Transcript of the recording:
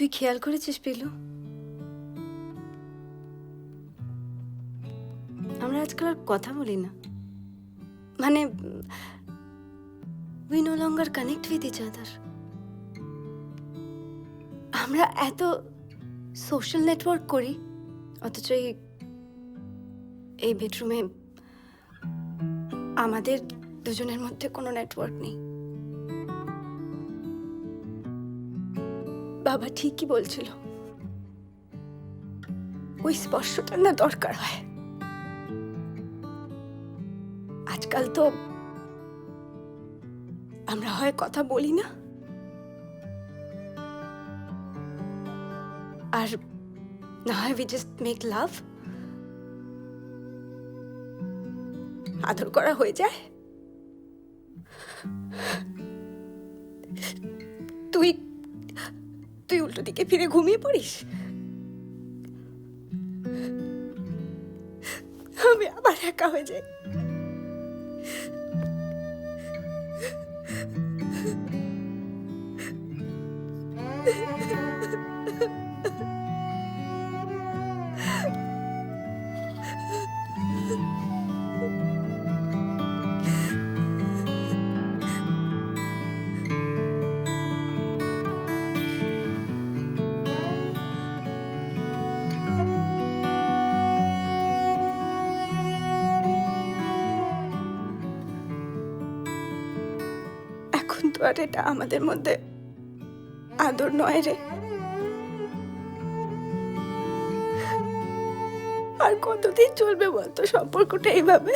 তুই খেয়াল করেছিস পিলু? আমরা আজকাল আর কথা বলি না। মানে we no longer connect with each other আমরা এত সোশ্যাল নেটওয়ার্ক করি, অথচ এই এই বেডরুমে আমাদের দুজনের মধ্যে কোনো নেটওয়ার্ক নেই। বাবা ঠিকই বলছিল। ওই স্পর্শটা না দরকার হয়। আজকাল তো আমরা হয় কথা বলি না। আর না হয় উই জাস্ট মেক লাভ আদর করা হয়ে যায়। তুই তুই উল্টো দিকে ফিরে ঘুমিয়ে পড়িস? আমি আবার একা হয়ে যাই। এখন তো আর এটা আমাদের মধ্যে আদর নয় রে। আর কতদিন চলবে বলতো সম্পর্কটা এইভাবে?